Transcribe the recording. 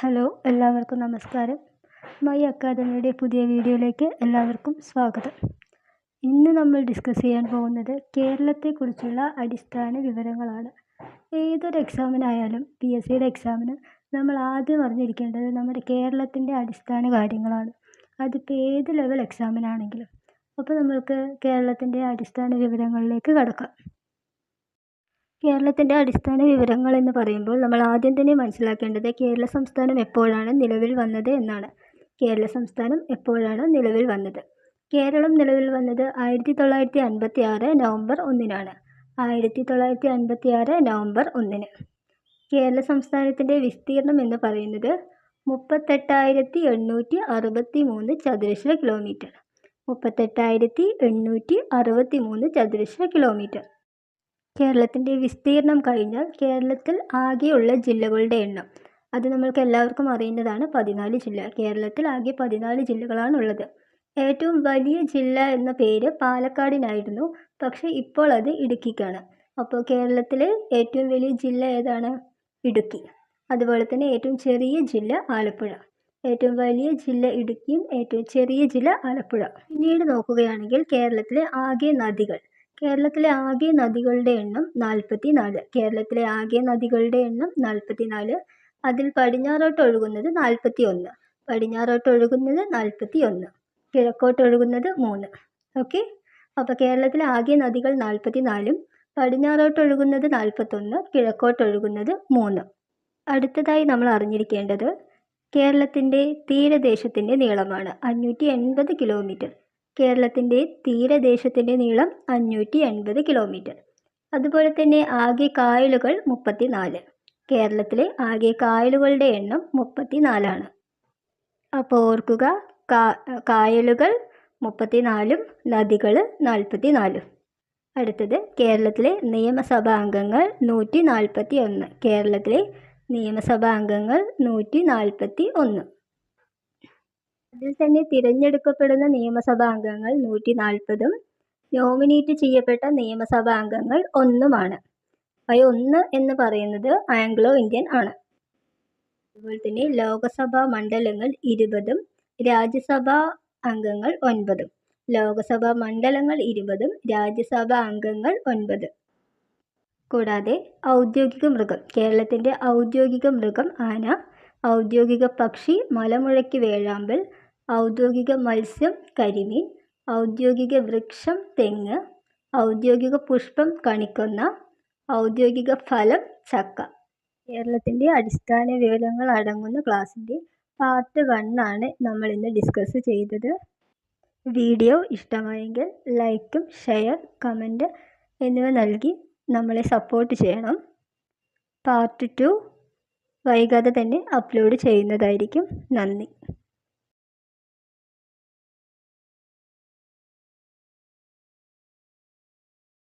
Hello എല്ലാവർക്കും നമസ്കാരം. My അക്കാദമിയുടെ പുതിയ വീഡിയോയിലേക്ക് എല്ലാവർക്കും സ്വാഗതം. ഇന്ന് നമ്മൾ ഡിസ്കസ് ചെയ്യാൻ പോകുന്നത് കേരളത്തെക്കുറിച്ചുള്ള അടിസ്ഥാന വിവരങ്ങളാണ്. ഏതൊരു എക്സാമിനായാലും പി എസ് സിയുടെ എക്സാമിന് നമ്മൾ ആദ്യം അറിഞ്ഞിരിക്കേണ്ടത് നമ്മുടെ കേരളത്തിന്റെ അടിസ്ഥാന കാര്യങ്ങളാണ്. അതിപ്പോൾ ഏത് ലെവൽ എക്സാമിനാണെങ്കിലും അപ്പോൾ നമ്മൾക്ക് കേരളത്തിന്റെ അടിസ്ഥാന വിവരങ്ങളിലേക്ക് കടക്കാം. കേരളത്തിന്റെ അടിസ്ഥാന വിവരങ്ങൾ എന്ന് പറയുമ്പോൾ നമ്മൾ ആദ്യം തന്നെ മനസ്സിലാക്കേണ്ടത് കേരള സംസ്ഥാനം എപ്പോഴാണ് നിലവിൽ വന്നത് എന്നാണ്. കേരള സംസ്ഥാനം എപ്പോഴാണ് നിലവിൽ വന്നത്? കേരളം നിലവിൽ വന്നത് ആയിരത്തി തൊള്ളായിരത്തി അൻപത്തി ആറ് നവംബർ ഒന്നിനാണ്. ആയിരത്തി തൊള്ളായിരത്തി അൻപത്തി ആറ് നവംബർ ഒന്നിന്. കേരള സംസ്ഥാനത്തിന്റെ വിസ്തീർണം എന്ന് പറയുന്നത് മുപ്പത്തെട്ടായിരത്തി എണ്ണൂറ്റി അറുപത്തി മൂന്ന് ചതുരശ്ര കിലോമീറ്റർ മുപ്പത്തെട്ടായിരത്തി എണ്ണൂറ്റി അറുപത്തി മൂന്ന് ചതുരശ്ര കിലോമീറ്റർ കേരളത്തിന്റെ വിസ്തീർണം കഴിഞ്ഞാൽ കേരളത്തിൽ ആകെയുള്ള ജില്ലകളുടെ എണ്ണം. അത് നമ്മൾക്ക് എല്ലാവർക്കും അറിയുന്നതാണ് പതിനാല് ജില്ല. കേരളത്തിൽ ആകെ പതിനാല് ജില്ലകളാണുള്ളത് ഏറ്റവും വലിയ ജില്ല എന്ന പേര് പാലക്കാടിനായിരുന്നു. പക്ഷേ ഇപ്പോൾ അത് ഇടുക്കിക്കാണ്. അപ്പോൾ കേരളത്തിലെ ഏറ്റവും വലിയ ജില്ല ഏതാണ്? ഇടുക്കി. അതുപോലെ തന്നെ ഏറ്റവും ചെറിയ ജില്ല ആലപ്പുഴ. ഏറ്റവും വലിയ ജില്ല ഇടുക്കിയും ഏറ്റവും ചെറിയ ജില്ല ആലപ്പുഴ. പിന്നീട് നോക്കുകയാണെങ്കിൽ കേരളത്തിലെ ആകെ നദികൾ. കേരളത്തിലെ ആകെ നദികളുടെ എണ്ണം നാൽപ്പത്തി നാല് കേരളത്തിലെ ആകെ നദികളുടെ എണ്ണം നാൽപ്പത്തി നാല് അതിൽ പടിഞ്ഞാറോട്ട് ഒഴുകുന്നത് നാൽപ്പത്തി ഒന്ന് പടിഞ്ഞാറോട്ട് ഒഴുകുന്നത് നാൽപ്പത്തി ഒന്ന് കിഴക്കോട്ട് ഒഴുകുന്നത് മൂന്ന്. ഓക്കെ? അപ്പോൾ കേരളത്തിലെ ആകെ നദികൾ നാൽപ്പത്തി നാലും പടിഞ്ഞാറോട്ട് ഒഴുകുന്നത് നാൽപ്പത്തൊന്ന് കിഴക്കോട്ട് ഒഴുകുന്നത് മൂന്ന്. അടുത്തതായി നമ്മൾ അറിഞ്ഞിരിക്കേണ്ടത് കേരളത്തിന്റെ തീരദേശത്തിന്റെ നീളമാണ്. അഞ്ഞൂറ്റി എൺപത് കിലോമീറ്റർ. കേരളത്തിന്റെ തീരദേശത്തിന്റെ നീളം അഞ്ഞൂറ്റി എൺപത് കിലോമീറ്റർ. അതുപോലെ തന്നെ ആകെ കായലുകൾ മുപ്പത്തി നാല് കേരളത്തിലെ ആകെ കായലുകളുടെ എണ്ണം മുപ്പത്തി നാലാണ് അപ്പോൾ ഓർക്കുക കായലുകൾ മുപ്പത്തി നാലും നദികൾ നാൽപ്പത്തി നാലും അടുത്തത് കേരളത്തിലെ നിയമസഭാ അംഗങ്ങൾ നൂറ്റി നാൽപ്പത്തി ഒന്ന് കേരളത്തിലെ നിയമസഭാ അംഗങ്ങൾ നൂറ്റി നാൽപ്പത്തി ഒന്ന് അതിൽ തന്നെ തിരഞ്ഞെടുക്കപ്പെടുന്ന നിയമസഭാ അംഗങ്ങൾ നൂറ്റി നാൽപ്പതും നോമിനേറ്റ് ചെയ്യപ്പെട്ട നിയമസഭാ അംഗങ്ങൾ ഒന്നുമാണ്. അതിൽ ഒന്ന് എന്ന് പറയുന്നത് ആംഗ്ലോ ഇന്ത്യൻ ആണ്. അതുപോലെ തന്നെ ലോകസഭാ മണ്ഡലങ്ങൾ ഇരുപതും രാജ്യസഭാ അംഗങ്ങൾ ഒൻപതും. ലോകസഭാ മണ്ഡലങ്ങൾ ഇരുപതും രാജ്യസഭാ അംഗങ്ങൾ ഒൻപത്. കൂടാതെ ഔദ്യോഗിക മൃഗം കേരളത്തിന്റെ ഔദ്യോഗിക മൃഗം ആന ഔദ്യോഗിക പക്ഷി മലമുഴക്കി വേഴാമ്പൽ ഔദ്യോഗിക മത്സ്യം കരിമീൻ ഔദ്യോഗിക വൃക്ഷം തെങ്ങ് ഔദ്യോഗിക പുഷ്പം കണിക്കൊന്ന ഔദ്യോഗിക ഫലം ചക്ക. കേരളത്തിന്റെ അടിസ്ഥാന വിവരങ്ങൾ അടങ്ങുന്ന ക്ലാസ്സിന്റെ പാർട്ട് വണ്ണാണ് നമ്മൾ ഇന്ന് ഡിസ്കസ് ചെയ്തത്. വീഡിയോ ഇഷ്ടമായെങ്കിൽ ലൈക്കും ഷെയർ കമന്റ് എന്നിവ നൽകി നമ്മളെ സപ്പോർട്ട് ചെയ്യണം. പാർട്ട് ടു വൈകാതെ തന്നെ അപ്ലോഡ് ചെയ്യുന്നതായിരിക്കും. നന്ദി.